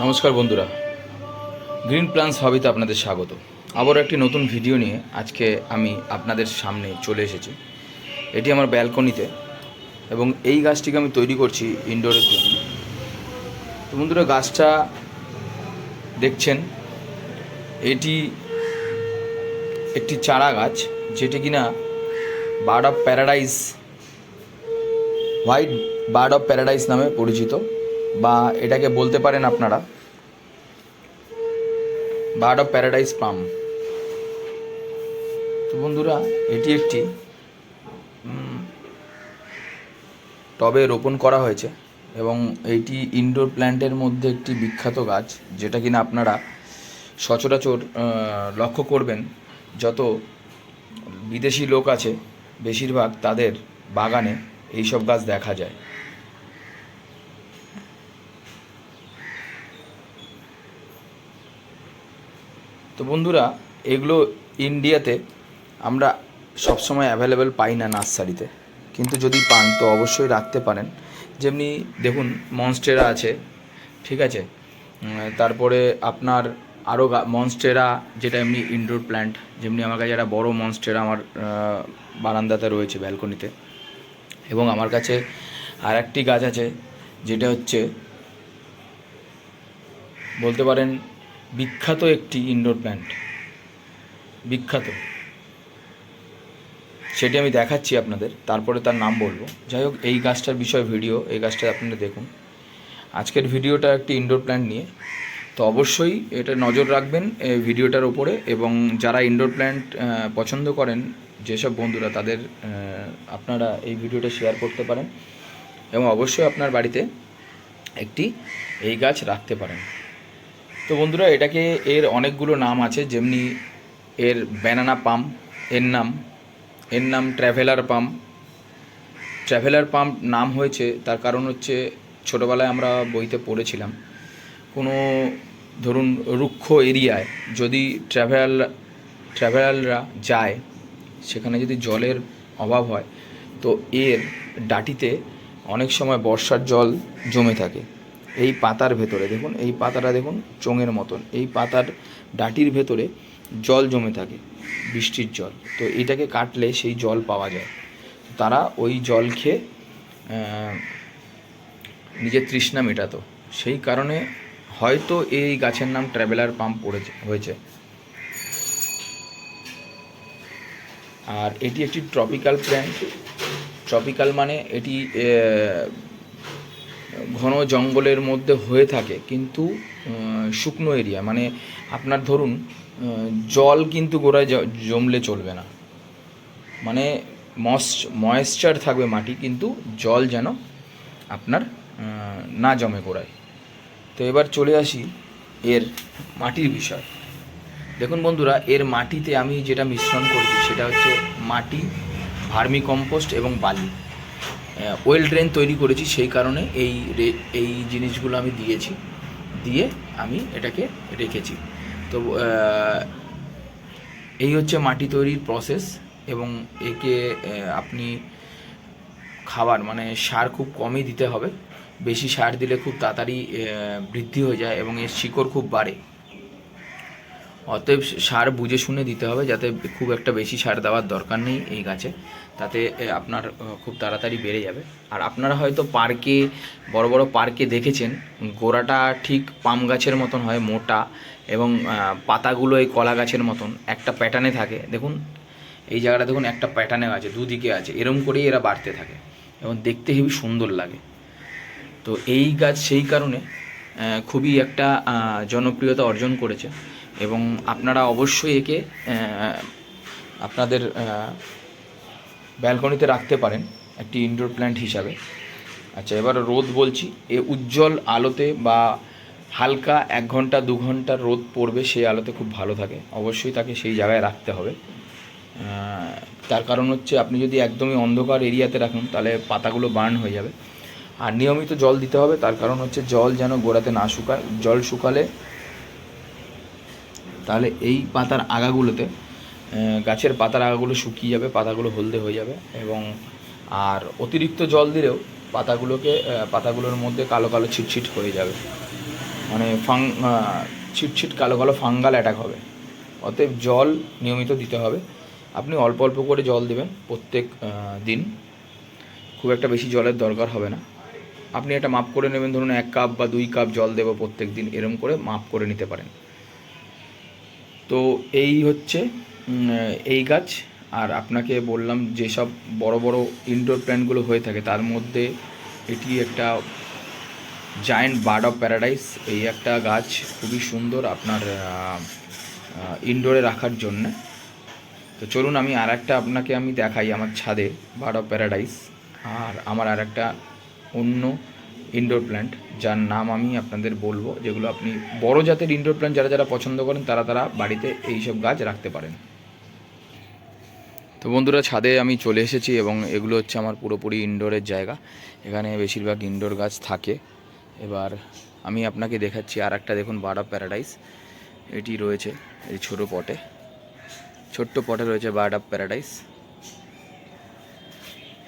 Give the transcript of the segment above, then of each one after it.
নমস্কার বন্ধুরা। Green plans হবিতে আপনাদের স্বাগত। আবার একটি নতুন ভিডিও নিয়ে আজকে আমি আপনাদের সামনে চলে এসেছি। এটি আমার ব্যালকনিতে এবং এই গাছটিকে আমি তৈরি করছি ইনডোরের জন্য। তো বন্ধুরা, গাছটা দেখছেন, এটি একটি চারা গাছ যেটি কিনা bird of paradise, white bird of paradise নামে পরিচিত। বা এটাকে বলতে পারেন আপনারা, বার্ড অফ প্যারাডাইস পাম। তো বন্ধুরা, এটি একটি টবে রোপণ করা হয়েছে এবং এইটি ইনডোর প্ল্যান্টের মধ্যে একটি বিখ্যাত গাছ, যেটা কিনা আপনারা সচরাচর লক্ষ্য করবেন, যত বিদেশি লোক আছে, বেশিরভাগ তাদের বাগানে এইসব গাছ দেখা যায়। তো বন্ধুরা, এগুলো ইন্ডিয়াতে আমরা সবসময় অ্যাভেলেবেল পাই না নার্সারিতে। কিন্তু যদি পান, তো অবশ্যই রাখতে পারেন। যেমনি দেখুন মনস্টেরা আছে, ঠিক আছে? তারপরে আপনার আরও মনস্টেরা যেটা এমনি ইনডোর প্ল্যান্ট যেমনি আমার কাছে একটা বড় মনস্টেরা আমার বারান্দাতে রয়েছে ব্যালকনিতে এবং আমার কাছে আর একটি গাছ আছে, যেটা হচ্ছে, বলতে পারেন বিখ্যাত একটি ইনডোর প্ল্যান্ট বিখ্যাত। সেটি আমি দেখাচ্ছি আপনাদের, তারপরে তার নাম বলব। যাই হোক, এই গাছটার বিষয়ে ভিডিও এই গাছটা আপনারা দেখুন। আজকের ভিডিওটা একটি ইনডোর প্ল্যান্ট নিয়ে। তো অবশ্যই এটা নজর রাখবেন ভিডিওটার ওপরে এবং যারা ইনডোর প্ল্যান্ট পছন্দ করেন, যেসব বন্ধুরা, তাদের আপনারা এই ভিডিওটা শেয়ার করতে পারেন এবং অবশ্যই আপনার বাড়িতে একটি এই গাছ রাখতে পারেন। তো বন্ধুরা, এটাকে এর অনেকগুলো নাম আছে, যেমনি এর ব্যানানা পাম্পের নাম এর নাম ট্র্যাভেলার পাম্প ট্র্যাভেলার পাম্প নাম হয়েছে, তার কারণ হচ্ছে ছোটোবেলায় আমরা বইতে পড়েছিলাম। কোনো, ধরুন, রুক্ষ এরিয়ায় যদি ট্র্যাভেল ট্র্যাভেলাররা যায়, সেখানে যদি জলের অভাব হয়, তো এর ডাটিতে অনেক সময় বর্ষার জল জমে থাকে। এই পাতার ভেতরে, দেখুন, এই পাতাটা দেখুন চোঙের মতন, এই পাতার ডাটির ভেতরে জল জমে থাকে, বৃষ্টির জল। তো এটাকে কাটলে সেই জল পাওয়া যায়। তারা ওই জল খেয়ে নিজের তৃষ্ণা মেটাতো। সেই কারণে হয়তো এই গাছের নাম ট্রাভেলার পাম্প পড়েছে, হয়েছে। আর এটি একটি ট্রপিক্যাল প্ল্যান্ট। ট্রপিক্যাল মানে এটি ঘন জঙ্গলের মধ্যে হয়ে থাকে, কিন্তু শুকনো এরিয়া মানে আপনার ধরুন জল কিন্তু গোড়ায় জমলে চলবে না। মানে ময়েশ্চ ময়েশ্চার থাকবে মাটি, কিন্তু জল যেন আপনার না জমে গোড়ায়। তো এবার চলে আসি এর মাটির বিষয়। দেখুন বন্ধুরা, এর মাটিতে আমি যেটা মিশ্রণ করেছি, সেটা হচ্ছে মাটি ভার্মি কম্পোস্ট এবং বালি। ওয়েল ড্রেন তৈরি করেছি সেই কারণে এই এই জিনিসগুলো আমি দিয়েছি, দিয়ে আমি এটাকে রেখেছি। তো এই হচ্ছে মাটি তৈরির প্রসেস এবং একে আপনি খাবার মানে সার খুব কমই দিতে হবে। বেশি সার দিলে খুব তাড়াতাড়ি বৃদ্ধি হয়ে যায় এবং এর শিকড় খুব বাড়ে। অতএব সার বুঝে শুনে দিতে হবে যাতে খুব একটা বেশি সার দেওয়ার দরকার নেই এই গাছে। তাতে আপনার খুব তাড়াতাড়ি বেড়ে যাবে। আর আপনারা হয়তো পার্কে, বড় বড় পার্কে দেখেছেন, গোড়াটা ঠিক পাম গাছের মতন হয়, মোটা এবং পাতাগুলো এই কলা গাছের মতন। একটা প্যাটার্নে থাকে। দেখুন, এই জায়গাটা দেখুন, একটা প্যাটার্নে আছে, দুদিকে আছে। এরম করেই এরা বাড়তে থাকে এবং দেখতে হেবি সুন্দর লাগে। তো এই গাছ সেই কারণে খুবই একটা জনপ্রিয়তা অর্জন করেছে। এবং আপনারা অবশ্যই একে আপনাদের ব্যালকনিতে রাখতে পারেন একটি ইনডোর প্ল্যান্ট হিসাবে। আচ্ছা এবার রোদ বলছি। এ উজ্জ্বল আলোতে বা হালকা এক ঘণ্টা, দু ঘণ্টার রোদ পড়বে, সেই আলোতে খুব ভালো থাকে। অবশ্যই তাকে সেই জায়গায় রাখতে হবে। তার কারণ হচ্ছে আপনি যদি একদমই অন্ধকার এরিয়াতে রাখুন, তাহলে পাতাগুলো বার্ন হয়ে যাবে। আর নিয়মিত জল দিতে হবে, তার কারণ হচ্ছে জল যেন গোড়াতে না শুকায়, জল শুকালে তাহলে এই পাতার আগাগুলোতে গাছের পাতার আগাগুলো শুকিয়ে যাবে, পাতাগুলো হলদে হয়ে যাবে এবং আর অতিরিক্ত জল দিলেও পাতাগুলোকে পাতাগুলোর মধ্যে কালো কালো ছিটছিট হয়ে যাবে। মানে ফাং ছিটছিট কালো কালো ফাঙ্গাল অ্যাটাক হবে। অতএব জল নিয়মিত দিতে হবে। আপনি অল্প অল্প করে জল দেবেন প্রত্যেক দিন। খুব একটা বেশি জলের দরকার হবে না। আপনি এটা মাপ করে নেবেন, ধরুন এক কাপ বা দুই কাপ জল দেবো প্রত্যেক দিন, এরম করে মাপ করে নিতে পারেন। তো এই হচ্ছে এই গাছ। আর আপনাকে বললাম যেসব বড় বড় ইনডোর প্ল্যান্টগুলো হয়ে থাকে, তার মধ্যে এটি একটা জায়েন্ট বার্ড অফ প্যারাডাইস এই একটা গাছ খুবই সুন্দর আপনার ইনডোরে রাখার জন্য। তো চলুন আমি আর একটা আপনাকে আমি দেখাই আমার ছাদে বার্ড অফ প্যারাডাইস আর আমার আর একটা অন্য ইনডোর প্ল্যান্ট যার নাম আমি আপনাদের বলব, যেগুলো আপনি বড় জাতের ইনডোর প্ল্যান্ট যারা যারা পছন্দ করেন, তারা তারা বাড়িতে এইসব গাছ রাখতে পারেন। তো বন্ধুরা, ছাদে আমি চলে এসেছি এবং এগুলো হচ্ছে আমার পুরোপুরি ইনডোরের জায়গা। এখানে বেশিরভাগ ইনডোর গাছ থাকে। এবার আমি আপনাকে দেখাচ্ছি আর একটা দেখুন বার্ড অফ প্যারাডাইস এটি রয়েছে এই ছোটো পটে। ছোট্ট পটে রয়েছে বার্ড অফ প্যারাডাইস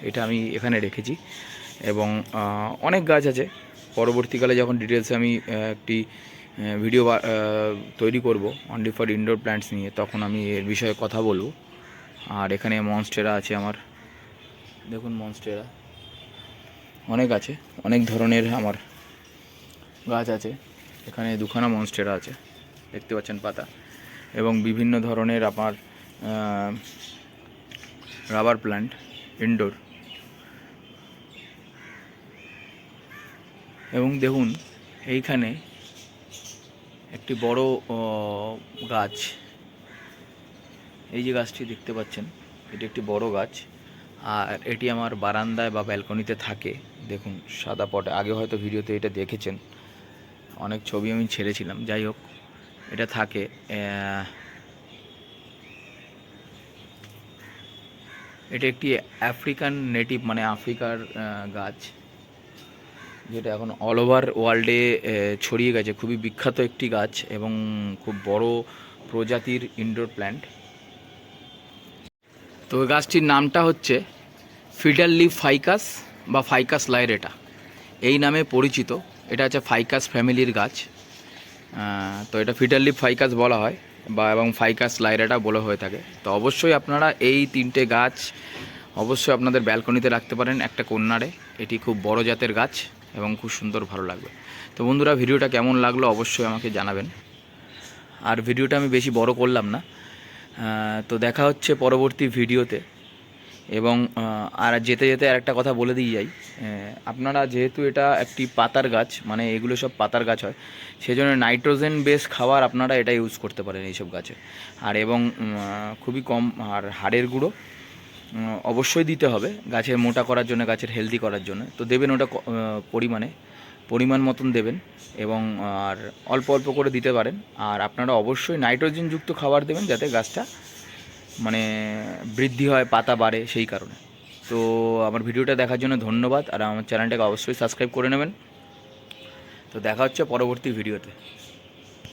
এটা আমি এখানে রেখেছি। এবং অনেক গাছ আছে। পরবর্তীকালে যখন ডিটেলসে আমি একটি ভিডিও তৈরি করব অনলি ফর ইনডোর প্ল্যান্টস নিয়ে, তখন আমি এর বিষয়ে কথা বলব। আর এখানে মনস্টেরা আছে আমার। দেখুন মনস্টেরা অনেক আছে, অনেক ধরনের আমার গাছ আছে। এখানে দুখানা মনস্টেরা আছে, দেখতে পাচ্ছেন পাতা। এবং বিভিন্ন ধরনের আমার রাবার প্ল্যান্ট ইনডোর এবং দেখুন, এইখানে একটি বড় গাছ। এই যে গাছটি দেখতে পাচ্ছেন, এটি একটি বড় গাছ। আর এটি আমার বারান্দায় বা ব্যালকনিতে থাকে। দেখুন, সাদা পটে। আগে হয়তো ভিডিওতে এটা দেখেছেন। অনেক ছবি আমি ছেড়েছিলাম। যাই হোক, এটা থাকে এটা একটি আফ্রিকান নেটিভ মানে আফ্রিকার গাছ। যেটা এখন অল ওভার ওয়ার্ল্ডে ছড়িয়ে গেছে। খুবই বিখ্যাত একটি গাছ এবং খুব বড় প্রজাতির ইনডোর প্ল্যান্ট তো গাছটির নামটা হচ্ছে ফিডার লিভ ফাইকাস বা ফাইকাস লাইরেটা এই নামে পরিচিত। এটা হচ্ছে ফাইকাস ফ্যামিলির গাছ। তো এটা ফিডার লিভ ফাইকাস বলা হয় বা এবং ফাইকাস লাইরেটা বলা হয়ে থাকে। তো অবশ্যই আপনারা এই তিনটে গাছ অবশ্যই আপনাদের ব্যালকনিতে রাখতে পারেন একটা কন্যারে এটি খুব বড় জাতের গাছ। এবং খুব সুন্দর ভালো লাগবে। তো বন্ধুরা, ভিডিওটা কেমন লাগল অবশ্যই আমাকে জানাবেন। আর ভিডিওটা আমি বেশি বড় করলাম না। তো দেখা হচ্ছে পরবর্তী ভিডিওতে। এবং আর যেতে যেতে আর একটা কথা বলে দিয়ে যাই। আপনারা যেহেতু এটা একটি পাতার গাছ মানে এগুলো সব পাতার গাছ হয়, সেজন্য নাইট্রোজেন বেস খাবার আপনারা এটা ইউজ করতে পারেন এইসব গাছে। আর এবং খুবই কম, আর হাড়ের গুঁড়ো অবশ্যই দিতে হবে গাছের মোটা করার জন্য, গাছের হেলদি করার জন্য। তো দেবেন ওটা পরিমাণে, পরিমাণ মতন দেবেন এবং আর অল্প অল্প করে দিতে পারেন। আর আপনারা অবশ্যই নাইট্রোজেনযুক্ত খাবার দেবেন যাতে গাছটা মানে বৃদ্ধি হয়, পাতা বাড়ে সেই কারণে। তো আমার ভিডিওটা দেখার জন্য ধন্যবাদ, আর আমার চ্যানেলটাকে অবশ্যই সাবস্ক্রাইব করে নেবেন। তো দেখা হচ্ছে পরবর্তী ভিডিওতে।